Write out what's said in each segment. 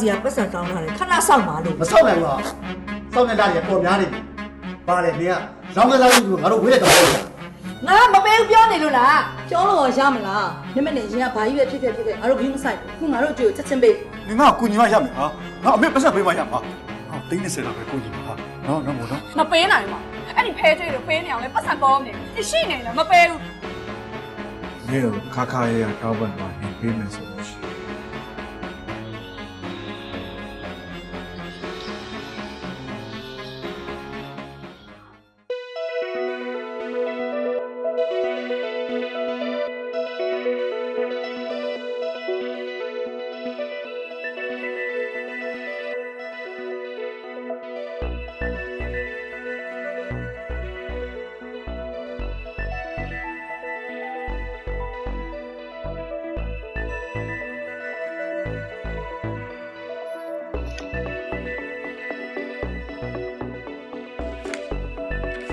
စီကပတ်စံတောင်းထားတယ်ခဏစောင့်ပါလို့မဆောက်နိုင်ဘူးဟာစောက်နေတာကြီးပေါ်များနေပြီပါလေနင်ကရောင်းကစားလို့ငါတို့ဝေးတဲ့တော့ဟုတ်လားငါမပေးဘူးပြောနေလို့လားပြောလို့ရမလားနမနဲ့ရင်ကဘာကြီးပဲဖြစ်ဖြစ်ဖြစ်ဖြစ်ငါတို့ဘင်းမဆိုင်ဘူးခုငါတို့အကျိုးချက်ချင်းပေးငငါကူညီမရမယ်ဟာငါအမေပတ်ဆက်ပေးမရမှာဟာသိန်း30လောက်ပဲကူညီမှာဟာနော်နော်မို့နော်မပေးနိုင်ပါအဲ့ဒီဖဲကျွေးလို့ပေးနေအောင်လဲပတ်စံကောနေတယ်ရှိနေတယ်မပေးဘူးမင်းတို့ခါခါရဲရတောင်းပန်ပါနေပေးမယ်ဆိုလို့ရှိရင်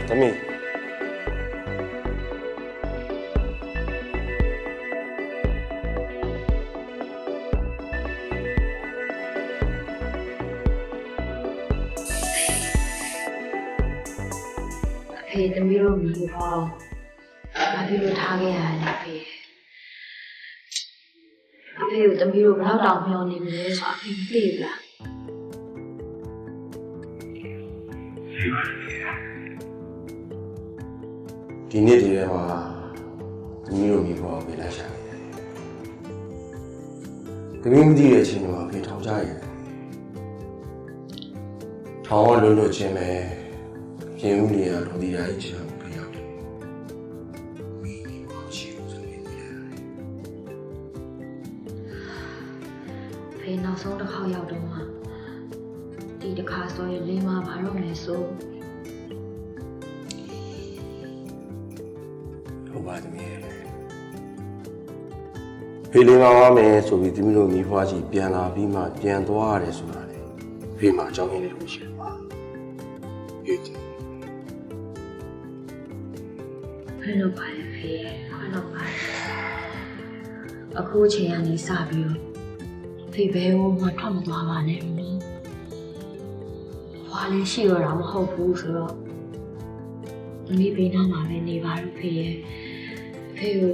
သမီးအဖေသမီးတို့မျိုးပေါ့ဘာဖြစ်လို့ထားခဲ့ရလဲအဖေအဖေကိုသမီးတို့ဘယ်တော့တောင်မျှော်နေပြီလဲဆိုအဖေမသိဘူးလား ဒီနေ့ဒီထဲမှာသမီးတို့မိဘကိုပေးလိုက်ရှာတယ်သမီးမသိတဲ့အချိန်မှာဖေထောင်ကြရတယ်ထောင်ကလွတ်လွတ်ချင်းပဲပြင်ဦးနေရတော်ဒီတိုင်းချင်ဖေရောက်တယ်မိဘရှိလို့ဆိုနေတယ်အဖေနောက်ဆုံးတစ်ခေါက်ရောက်တော့မှဒီတစ်ခါဆိုရင်လိမ္မာဘာလို့လဲဆို ပါသမီးရဲ့ဖေးလေးပါပါမယ်ဆိုပြီးသမီးတို့မိဘကြီးပြန်လာပြီးမှပြန်သွားရတယ်ဆိုတာလေဖေးမှာအကြောင်းရင်းလေးလို့ရှိတယ်ပါဟုတ်တယ်ခွင့်လို့ပါလေဖေခွင့်လို့ပါလေအခုအချိန်ကနေစပြီးတော့ဖေဘဲကိုမှထွက်မသွားပါနဲ့လို့ဘာလဲရှိရတာမဟုတ်ဘူးဆိုတော့သမီးဘေးနားမှာပဲနေပါလို့ဖေရဲ့ ဖေကို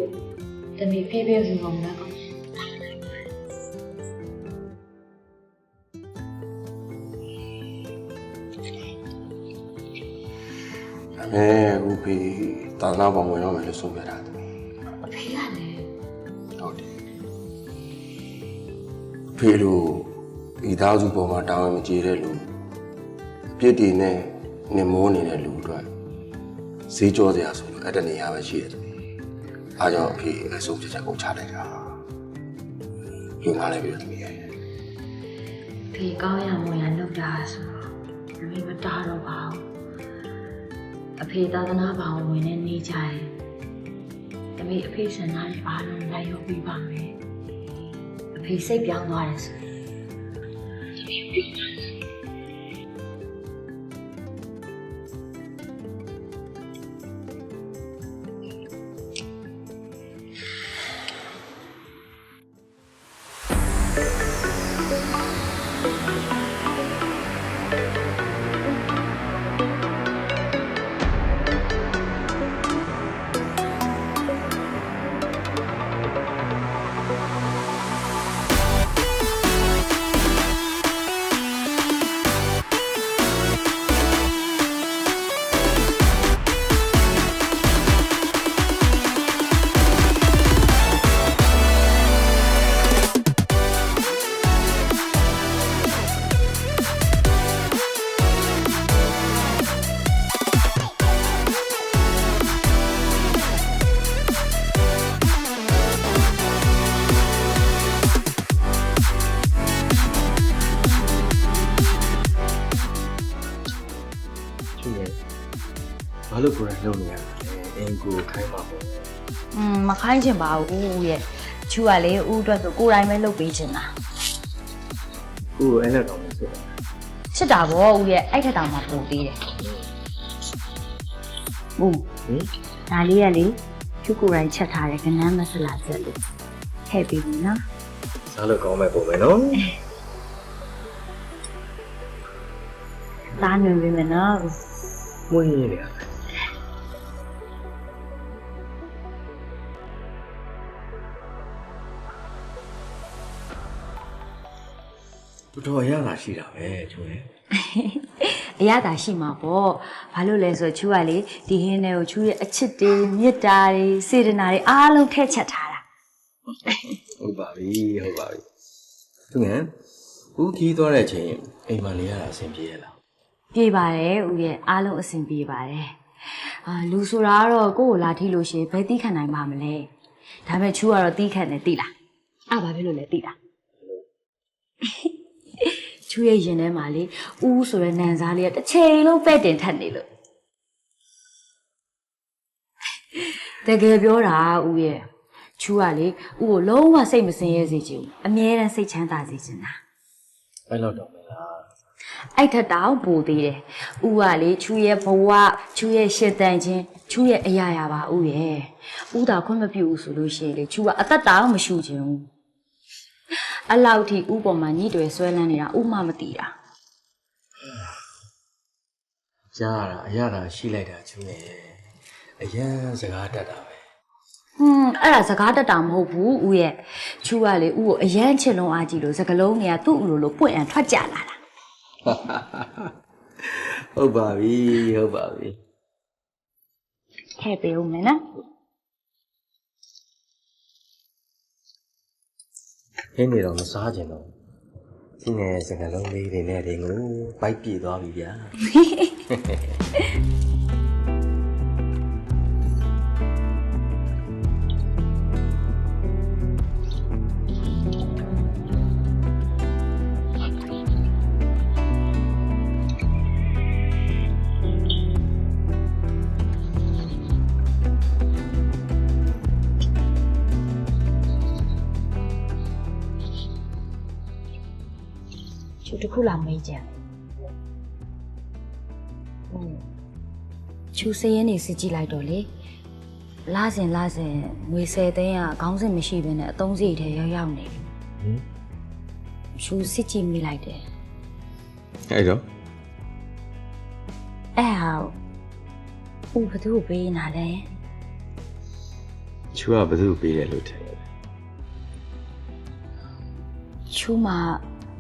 သမီးဖေးဖေးဆိုတော့မလားကောအဲအခုဖေးတာနာပေါင်ဝင်တော့မယ်လို့ဆုံးဖြတ်တာသမီးအဖေကလည်းဟုတ်တယ်ဖေးလို့ဤသားစုပေါ်မှာတာဝန်မကျေတဲ့လူအပြစ်တွေနဲ့နေမိုးနေတဲ့လူအတွက်ဈေးကြောစရာဆိုလို့အဲ့တနေရာပဲရှိတယ် သမီးအားကြောင့်အဖေအဆုံးဖြတ်ချက်ကိုချလိုက်တာယူနာလည်းပြီသမီးရဲ့ဖေကောင်းရမွန်ရလုပ်တာဆိုတော့သမီးမတားတော့ပါဘူးအဖေသာသနာ့ဘာဝင်ဝင်နေနေကြရင်သမီးအဖေစံသားတွေအားလုံးလိုက်ရောက်ပြီးပါမယ်အဖေစိတ်ပြောင်းသွားတယ်ဆိုသမီးပြောင်း ခိုင်းပါပေါ့อืมမခိုင်းချင်ပါဘူးရဲ့ချူကလေဦးအတွက်ဆိုကိုယ်တိုင်ပဲလုပ်ပေးချင်တာကိုယ်အဲ့နဲ့တော့မစစ်တာချစ်တာဗောဦးရဲ့အဲ့ထက်တောင်မှပိုသေးတယ်ဦးဟင်ဒါလေးကလေချူကိုယ်တိုင်ချက်ထားတဲ့ကနန်းမဆလာဆက်လို့ထည့်ပေးပြီနော်စားလို့ကောင်းမဲ့ပုံပဲနော်သားနေပြီမနော်မွေးနေရတော် တော်ရတာရှိတာပဲကျုံရဲ့အရသာရှိမှာပေါ့ဘာလို့လဲဆိုတော့ချူကလေဒီဟင်းထဲကိုချူရဲ့အချစ်တွေမေတ္တာတွေစေတနာတွေအားလုံးထည့်ချက်ထားတာဟုတ်ပါပြီဟုတ်ပါပြီသူငယ်ဦးခီးသွားတဲ့အချိန်အိမ်မှာနေရတာအဆင်ပြေရလားပြေပါတယ်ဦးရဲ့အားလုံးအဆင်ပြေပါတယ်အာလူဆိုတာကတော့ကိုယ့်ကိုလာထိလို့ရှရင်ဘယ်တီးခံနိုင်ပါမလဲဒါပေမဲ့ချူကတော့တီးခံတယ်သိလားအဲ့ဘာဖြစ်လို့လဲသိလား ချူရဲ့ရင်ထဲမှာလေဦးဆိုတဲ့နန်စားလေးကတစ်ချိန်လုံးပဲ့တင်ထက်နေလို့တကယ်ပြောတာဦးရဲ့ချူကလေဦးကိုလုံးဝစိတ်မစင်ရဲစေချင်ဘူးအမြဲတမ်းစိတ်ချမ်းသာစေချင်တာအဲ့လောက်တော့မလားအဲ့ထက်တောင်ပိုသေးတယ်။ဦးကလေချူရဲ့ဘဝချူရဲ့ရှစ်တန်ချင်းချူရဲ့အရာရာပါဦးရဲ့။ဦးသာခွင့်မပြုဘူးဆိုလို့ရှိရင်လေချူကအသက်တောင်မရှူချင်ဘူး။ အလောက်ထိဦးပေါ်မှာညှိတွေဆွဲလန်းနေတာဦးမှမသိတာကြားရတာအရသာရှိလိုက်တာကျုံရဲ့အရန်စကားတတ်တာပဲ။ဟွန်းအဲ့ဒါစကားတက်တာမဟုတ်ဘူးဦးရဲ့။ချူကလေဦးကိုအယမ်းချစ်လုံးအားကြီးလို့စကလုံးတွေကသူ့အလိုလိုပွင့်အောင်ထွက်ကြလာတာဟုတ်ပါပြီဟုတ်ပါပြီ။ခဲ့ပေးဦးမယ်နော် ခင်းနေတော့မစားကြတော့ဒီငယ်စကလုံးလေးတွေနဲ့တင်ကိုပိုက်ပြေသွားပြီဗျာ။ တစ်ခုလာမေးကြ။ဟွန်းချူစရင်နေစစ်ကြည့်လိုက်တော့လေ။လာစဉ်လာစဉ်ငွေ10သိန်းကခေါင်းစဉ်မရှိဘဲနဲ့အသုံးစရိတ်ထဲရောက်ရောက်နေတယ်ဟင်။ချူစစ်ကြည့်မိလိုက်တယ်အဲ့တော့။အဲ့ဟာဦးဘသူ့ကိုပေးနေတာလဲချူကဘယ်သူပေးတယ်လို့ထင်လဲ။ချူမှာ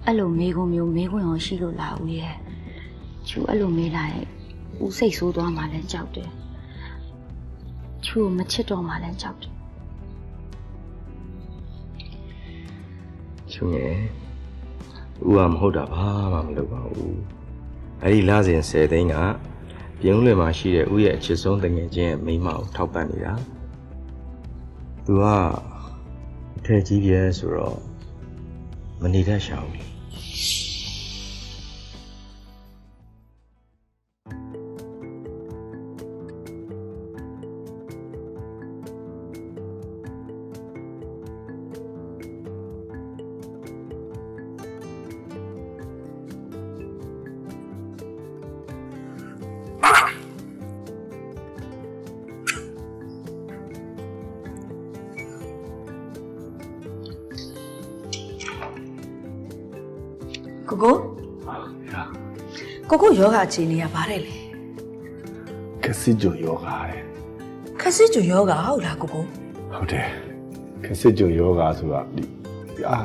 အဲ့လိုမေးခွန်းမျိုးမေးခွန်းရောရှိလို့လာဦးရဲ့။ချူအဲ့လိုမေးလိုက်ဦးစိတ်ဆိုးသွားမှလည်းကြောက်တယ်။ချူကိုမချစ်တော့မှလည်းကြောက်တယ်ချူရဲ့ဦးကမဟုတ်တာဘာမှမလုပ်ပါဘူးအဲ့ဒီလာစဉ်10သိန်းကပြုံးလွယ်မှာရှိတဲ့ဦးရဲ့အချစ်ဆုံးတငယ်ချင်းရဲ့မိန်းမကိုထောက်ပံ့နေတာသူကအထက်ကြီးပြဲဆိုတော့မနေတတ်ရှာဘူး Shh. ကိုကိုကိုကိုယောဂအခြေအနေကဘာတဲ့လဲကစစ်ကြုံယောဂါတဲ့ခက်စစ်ကျူယောဂဟုတ်လားကိုကိုဟုတ်တယ်ကစစ်ကြုံယောဂါဆိုတာဒီအာ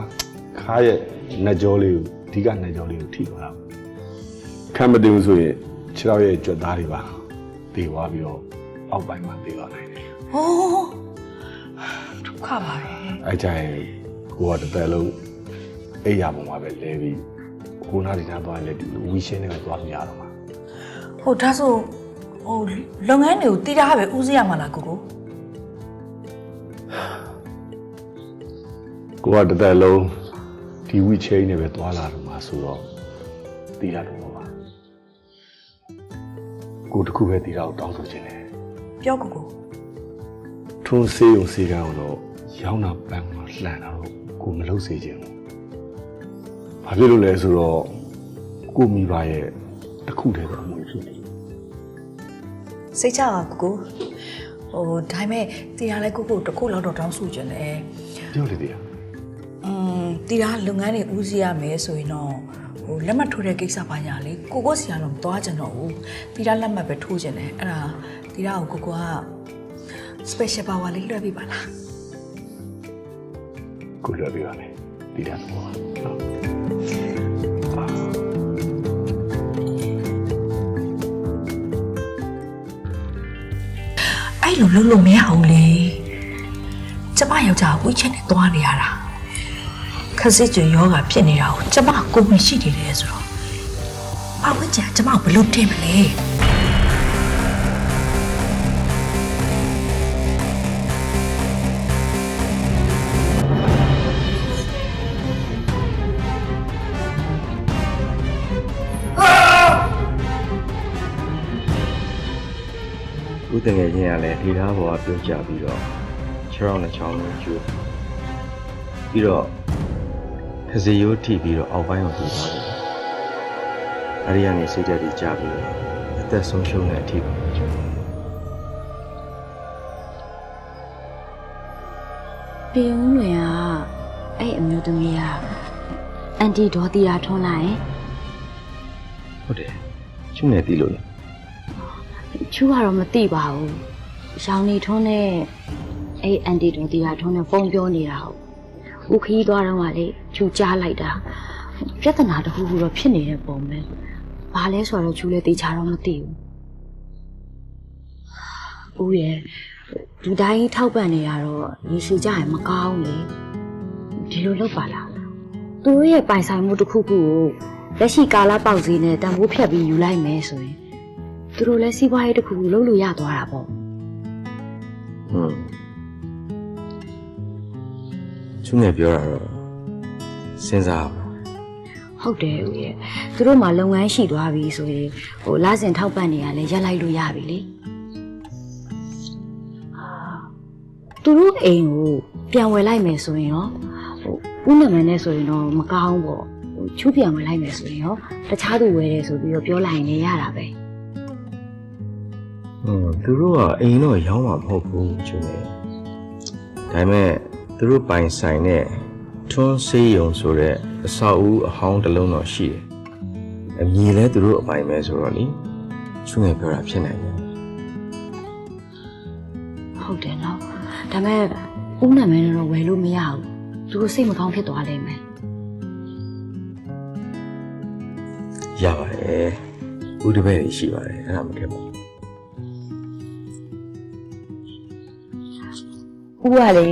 ခါရဲ့နှကြောလေးကိုအဓိကနှကြောလေးကိုထိသွားတာခံမတင်ဘူးဆိုရင်ခြေထောက်ရဲ့ကြွက်သားတွေပါတေသွားပြီးတော့အောက်ပိုင်းမှာတေသွားနိုင်တယ်ဟောဒုက္ခပါပဲအဲကြရင်ကိုကတစ်သက်လုံးအိပ်ရပုံမှာပဲလဲပြီး ကိုနာဒီနာသွားရင်လည်းဒီဝီရှင်းနဲ့ပဲသွားလို့ရတော့မှာဟိုဒါဆိုဟိုလုပ်ငန်းတွေကိုတည်တာပဲဦးစီးရမှာလားကိုကိုကိုကတစ်သက်လုံးဒီဝီချင်းနဲ့ပဲသွားလာတော့မှာဆိုတော့တည်ရတော့မှာပါကိုတစ်ခုပဲတည်တာကိုတောင်းဆိုခြင်းတယ်ပြောကိုကိုထွန်းစေးုံစေးကန်းအောင်တော့ရရောင်းတာပန်းမှာလှန်တာတော့ကိုမလုပ်စေချင်ဘူး။ ဘာဖြစ်လို့လဲဆိုတော့ကိုမိဘရဲ့တစ်ခုတည်းသောအမှုဖြစ်နေတယ်စိတ်ချပါကိုကိုဟိုဒါပေမဲ့တရားလဲကိုကိုတစ်ခုလောက်တော့တောင်းဆိုကြတယ်။ပြောလေတရားอืมတရားလုပ်ငန်းတွေဦးစီးရမယ်ဆိုရင်တော့ဟိုလက်မှတ်ထိုးတဲ့ကိစ္စပါညာလေကိုကိုစီကတော့မသွားကြတော့ဘူးတရားလက်မှတ်ပဲထိုးခြင်းတယ်အဲ့ဒါတရားကိုကိုကိုက special power လေးလွှဲပြပါလားကိုလွှဲပေးပါမယ်။တရားတော့နော် အဲ့လိုလုပ်လို့မရအောင်လေကျမယောက်ျားဝိချက်နဲ့သွားနေရတာခက်စစ်ကျွယောဂဖြစ်နေတာကိုကျမကိုယ်မရှိနေတယ်ဆိုတော့အဝိချာကျမကိုဘယ်လို့တင်မလဲ တငယ်ချင်းကလည်းဒီသားဘောကပြုတ်ကြပြီးတော့ခြေထောက်နဲ့ချောင်းကိုကျိုးပြီးတော့ခစီရိုးထိပြီးတော့အောက်ပိုင်းကိုပြေးသွားတယ်။အဲဒီကနေစိတ်တက်ပြီးကြပြီးတော့အသက်ဆုံးရှုံးတဲ့အထိပါပြင်ဦးလွင်ကအဲ့အမျိုးသမီးကအန်တီဒေါ်တီယာထွန်းလာရင်ဟုတ်တယ်ချွနေတီးလို့လား ချူကတော့မသိပါဘူးရောင်နေထွန်းနဲ့အဲ့အန်တီဒေါ်တီယာထွန်းနဲ့ဖုန်းပြောနေတာဟုတ်ဦးခီးသွားတော့ကလေချူကြားလိုက်တာပြဿနာတစ်ခုခုတော့ဖြစ်နေတဲ့ပုံပဲဘာလဲဆိုတော့ချူလည်းတေချာတော့မသိဘူးဦးရဲ့ဒူတိုင်းထောက်ပံ့နေရတော့ရေရှိကြရင်မကောင်းလေဒီလိုလုပ်ပါလားသူတို့ရဲ့ပိုင်ဆိုင်မှုတစ်ခုခုကိုလက်ရှိကာလပေါက်စည်းနဲ့တန်ဖိုးဖြတ်ပြီးယူလိုက်မယ်ဆိုရင် သူတို့လည်းစီးပွားရေးတစ်ခုခုလုပ်လို့ရသွားတာပေါ့ဟွန်းချွနေပြောတာတော့စဉ်းစားပါဟုတ်တယ်ဦးရဲ့သူတို့မှလုပ်ငန်းရှိသွားပြီဆိုရင်ဟိုလစဉ်ထောက်ပံ့နေရလဲရက်လိုက်လို့ရပြီလေအာသူတို့အိမ်ကိုပြန်ဝယ်လိုက်မယ်ဆိုရင်ရောဟိုဦးနာမည်နဲ့ဆိုရင်တော့မကောင်းပေါ့ဟိုချူးပြန်ဝယ်လိုက်မယ်ဆိုရင်ရောတခြားသူဝယ်တယ်ဆိုပြီးတော့ပြောလိုက်ရင်လည်းရတာပဲ ဟွန်းသူတို့ကအိမ်တော့ရောင်းမှာမဟုတ်ဘူးချွနေဒါပေမဲ့သူတို့ပိုင်ဆိုင်တဲ့ထွန်းဆေးရုံဆိုတဲ့အဆောက်အဦအဟောင်းတစ်လုံးတော့ရှိတယ်အမည်လဲသူတို့အပိုင်ပဲဆိုတော့လေချွနေပြောတာဖြစ်နိုင်တယ်ဟုတ်တယ်နော်ဒါပေမဲ့ဦးနာမည်နဲ့တော့ဝယ်လို့မရဘူးသူတို့စိတ်မကောင်းဖြစ်သွားလိမ့်မယ်ရပါတယ်ဦးတပည့်တွေရှိပါတယ်အဲ့ဒါမခက်ပါဘူး ဦးကလေ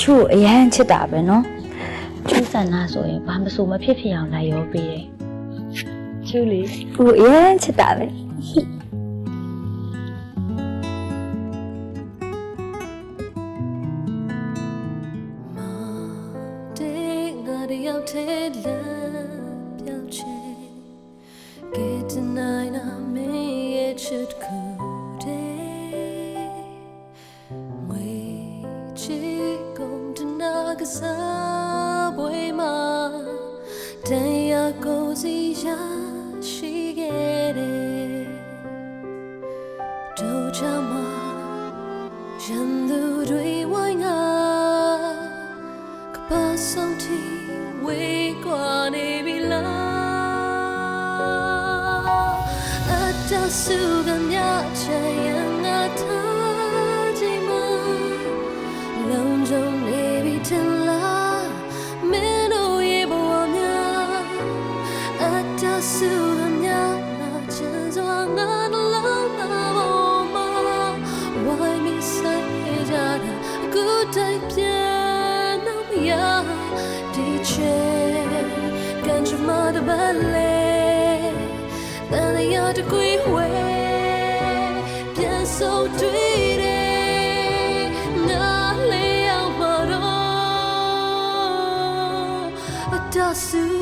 ချို့အရန်ချစ်တာပဲနော်ချို့ဆန္ဒဆိုရင်ဘာမဆိုမဖြစ်ဖြစ်အောင်လိုက်ရောပေးတယ်ချို့လေဦးအရန်ချစ်တာပဲ ကစားပွဲမှာတရားကိုစီရရှိခဲ့တယ်တို့ချမှာရန်သူတွေဝိုင်းငါကပါဆုံးတီဝေးကွာနေပြီလားအတဆု soon.